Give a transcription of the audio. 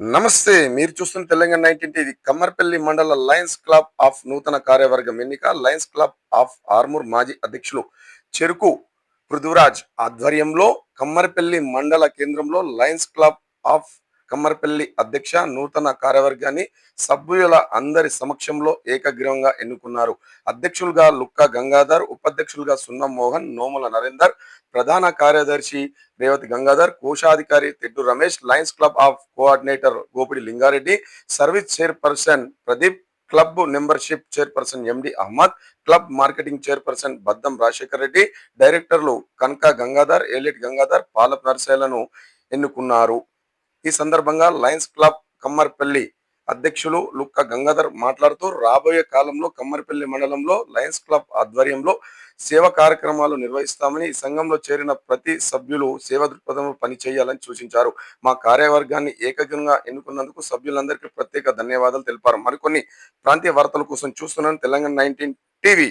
నమస్తే మీరు చూస్తున్న తెలంగాణ నైన్టీన్ ఇది కమ్మర్పల్లి మండల లయన్స్ క్లబ్ ఆఫ్ నూతన కార్యవర్గం ఎన్నిక లయన్స్ క్లబ్ ఆఫ్ ఆర్మూర్ మాజీ అధ్యక్షులు చెరుకు పృథ్వరాజ్ ఆధ్వర్యంలో కమ్మర్పల్లి మండల కేంద్రంలో లయన్స్ క్లబ్ ఆఫ్ కమ్మర్పల్లి అధ్యక్ష నూతన కార్యవర్గాన్ని సభ్యుల అందరి సమక్షంలో ఏకగ్రీవంగా ఎన్నుకున్నారు. అధ్యక్షులుగా లుక్క గంగాధర్ ఉపాధ్యక్షులుగా సున్నం మోహన్ నోముల నరేందర్ ప్రధాన కార్యదర్శి రేవతి గంగాధర్ కోశాధికారి Teddu Ramesh lions club of coordinator Gopidi Lingareddy service chairperson Pradeep club membership chairperson MD Ahmed club marketing chairperson Baddam Rajasekhar Reddy డైరెక్టర్లు కనక గంగాధర్ ఏలెట్ గంగాధర్ పాలప్ నర్సేలను ఎన్నుకున్నారు. ఈ సందర్భంగా లయన్స్ క్లబ్ కమ్మర్పల్లి అధ్యక్షులు లుక్క గంగాధర్ మాట్లాడుతూ రాబోయే కాలంలో కమ్మర్పల్లి మండలంలో లయన్స్ క్లబ్ ఆధ్వర్యంలో సేవ కార్యక్రమాలు నిర్వహిస్తామని ఈ సంఘంలో చేరిన ప్రతి సభ్యులు సేవా దృక్పథంలో పనిచేయాలని సూచించారు. మా కార్యవర్గాన్ని ఏకగ్రంగా ఎన్నుకున్నందుకు సభ్యులందరికీ ప్రత్యేక ధన్యవాదాలు తెలిపారు. మరికొన్ని ప్రాంతీయ వార్తల కోసం చూస్తున్నాను. Telangana nineteen TV